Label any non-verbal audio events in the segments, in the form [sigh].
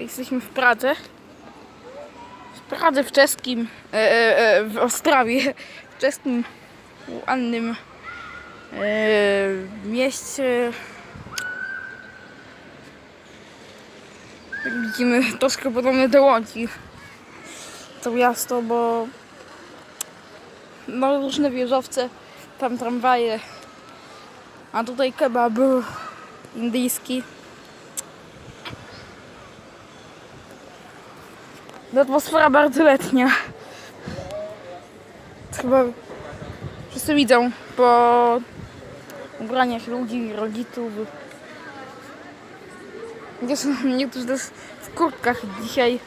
Jesteśmy w Pradze. W Pradze, w czeskim, e, e, e, w Ostrawie, w czeskim ładnym e, mieście. Jak widzimy, troszkę podobne do Łodzi. To miasto, bo no, różne wieżowce, tam tramwaje. A tutaj kebab indyjski. No, Atmosfera bardzo letnia. Chyba wszyscy widzą po ubraniach ludzi, rodziców. Chociaż [laughs] niektórzy też w kurtkach dzisiaj.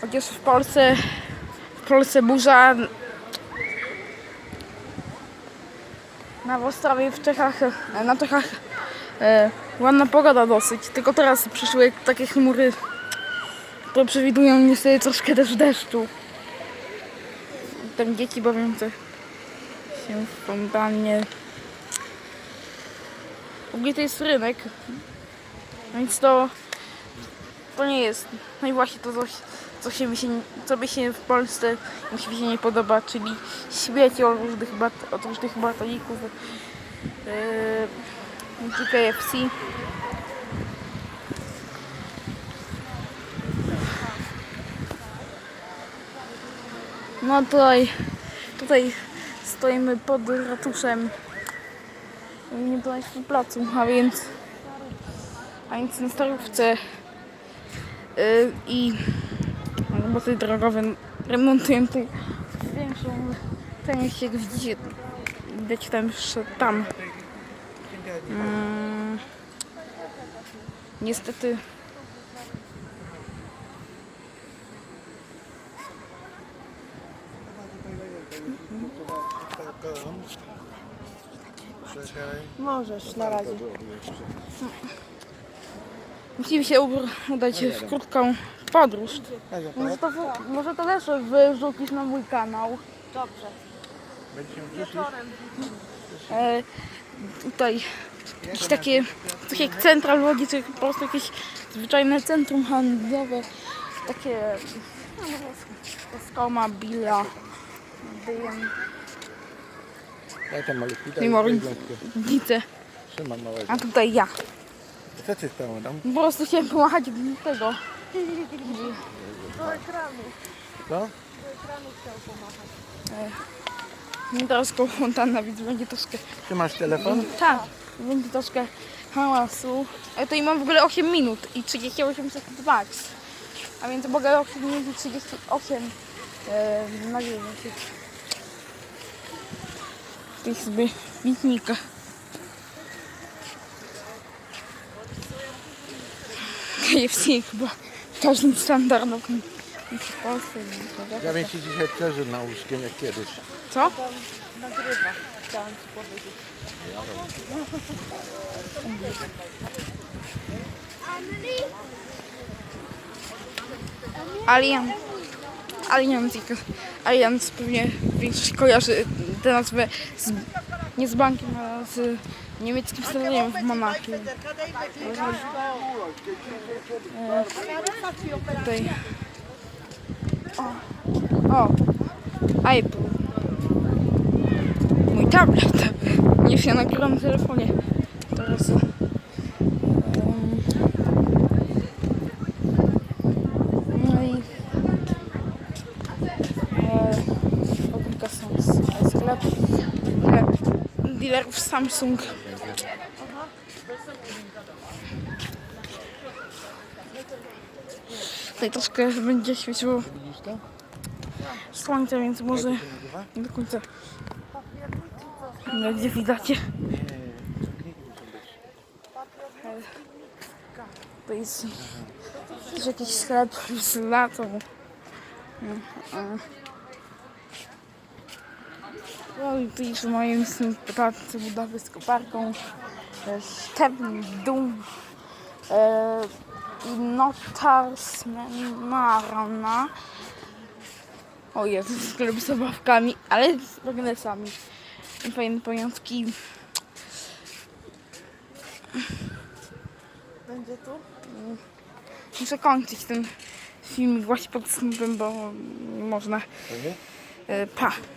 Chociaż w Polsce w Polsce burza na Wostrawie w Czechach, na Czechach e, ładna pogoda dosyć. Tylko teraz przyszły takie chmury to przewidują niestety troszkę też deszczu. Tam dzieci bawiące się w fontannie. W ogóle to jest rynek, więc to, to nie jest. No i właśnie to coś, co, się co by się w Polsce mi się nie podoba, czyli śmieci od różnych, bat, od różnych batoników, yy, KFC. No tutaj, tutaj stoimy pod ratuszem. Nie to jest placu, a więc, a więc na starówce yy, i roboty drogowe remontują tutaj większą część, jak widzicie, widać tam jeszcze tam. Mm, niestety Możesz na razie. musimy się udać w krótką podróż. Może to, może to też wyrzucisz na mój kanał. Dobrze. E, tutaj jakieś takie, coś jak czy po prostu jakieś zwyczajne centrum handlowe. Takie no, Skoma, Billa, Dym, Daj tam malutki, Mimo. Widzę. Trzymam małego. A tutaj ja. Co ty stało tam? Po prostu chciałem pomachać do tego. Do ekranu. Co? Do ekranu chciał pomachać. Nie teraz koło fontana, więc będzie troszkę Ty masz telefon? Tak, będzie troszkę hałasu. Ale tutaj mam w ogóle 8 minut i 38 sekund max. A więc mogę 8 minut i 38 e, nagrywać. Tutaj sobie bitnika. KFC chyba każdym standardowym w Polsce. Ja bym ci dzisiaj przeżył na łóżkiem jak kiedyś. Co? Nagrywa. Chciałam ci powiedzieć. Allianz. Allianz, Allianz pewnie większość kojarzy tę nazwę z, nie z bankiem, a z niemieckim stadionem w Monachium. E, tutaj. O, o, iPod. Mój tablet. Nie się nagrywam na telefonie. Teraz. em, no i e, fabryka Samsung, sklep, sklep dealerów Samsung. Tutaj troszkę będzie świeciło to? słońce, więc może nie do końca no, gdzie widzicie. To jest też jakiś sklep z latą. No i tu już moim pracy budowy z koparką, szczebni, dum e, i notars marana. O jest sklep z zabawkami, ale z magnesami. I fajne pamiątki. będzie tu? Muszę kończyć ten film właśnie pod snupem, bo można. Mhm. E, Pa.